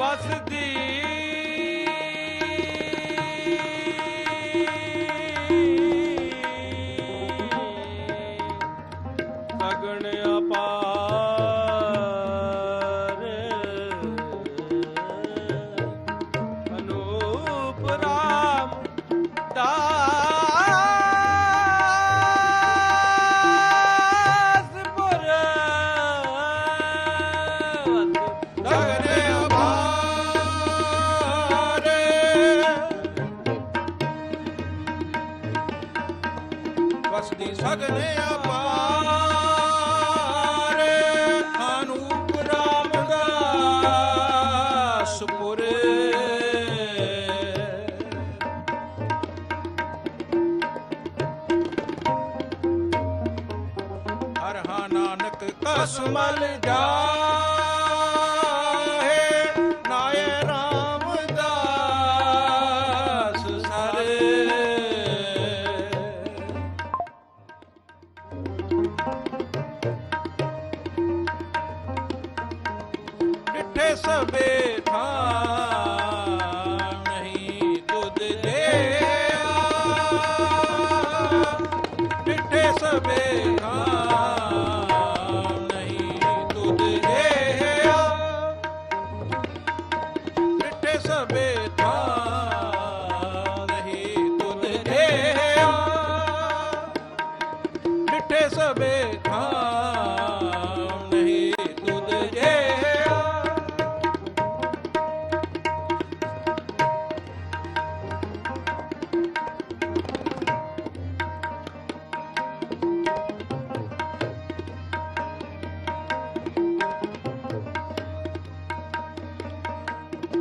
ਵਸਦੀ। ਅਗਣੇ ਵਸਦੀ ਸਗਨ ਅਪਾਰ ਅਨੂਪ ਰਾਮਦਾਸਪੁਰ ਹਰ ਹਾਂ ਨਾਨਕ ਕਸਮਲ ਜਾ ਸਭੇ ਥਾਂ ਨਹੀਂ ਤੁਧ ਦੇ ਡਿਠੇ ਸਭੇ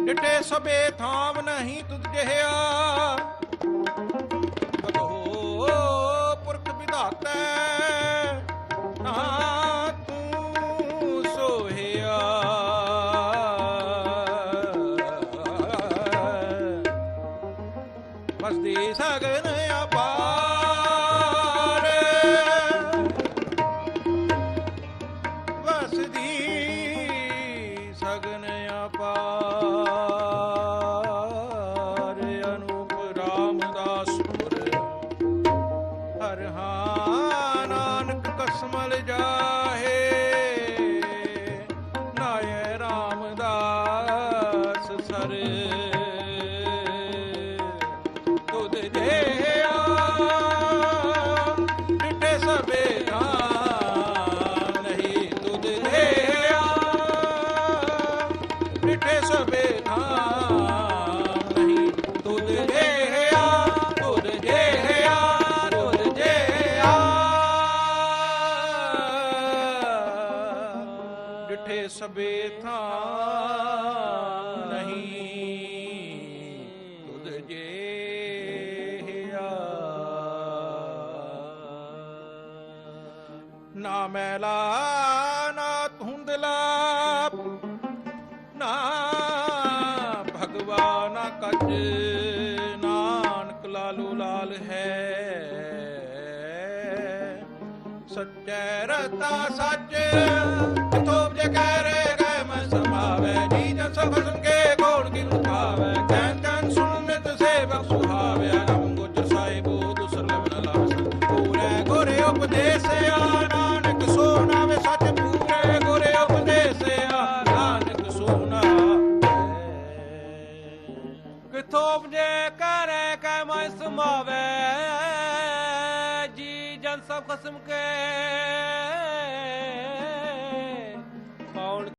ਡਿਠੇ ਸਭੇ ਥਾਮ ਨਹੀਂ ਤੁਧ ਜਿਹਾ ਬਦੋ ਪੁਰਖ ਵਿਧਾਤੈ, ਨਾ ਤੂੰ ਸੋਹਿਆ। ਵਸਦੀ ਸਗਨ ਅਪਾਰ। ਵਸਦੀ ਸਗਨ ਹਰ ਨਾਨਕ ਕਸਮਲ ਜਾਹੇ। ਨਾਏ ਰਾਮਦਾਸ ਸਰ। ਡਿਠੇ ਸਭੇ ਥਾਂ ਨਹੀਂ। ਤੁਧ ਜਿਹਾ ਨਾ ਮੈਲਾ, ਨਾ ਧੁੰਦਲਾ, ਨਾ ਭਗਵਾਨ ਕੱਜ ਨਾਨਕ ਲਾਲੂ ਲਾਲ ਹੈ। ਸੱਚੇ ਰਤਾ ਸੱਚ ਤੋਪ ਜੇ ਕਹਿ ਰੇ ਗਏ ਮੈਂ ਸਮਾਵੇ ਜੀ ਜਨ ਸਭ ਕੇ ਗੋੜ ਕੀ ਖਾਵੇ ਕਹਿਨ ਕਹਿਨ ਸੁਣ ਸੇਵਕ ਸੁਹਾਵੇ ਅਗਮ ਗੁਜਰ ਸਾਹਿਬੋ ਦੁਸਰ ਲਵਨ ਲਾਵਸ ਪੂਰੇ ਗੁਰੇ ਉਪਦੇਸਿਆ ਨਾਨਕ ਸੋਨਾਵੇ, ਸੱਚ ਪੂਰੇ ਗੁਰੇ ਉਪਦੇਸਿਆ ਨਾਨਕ ਸੋਨਾ। ਕਿਥੋਂ ਉਪਜੇ ਕਰੇ ਕੈ ਮੈਂ ਸਮਾਵੇ? ਖਸਮ ਕੇ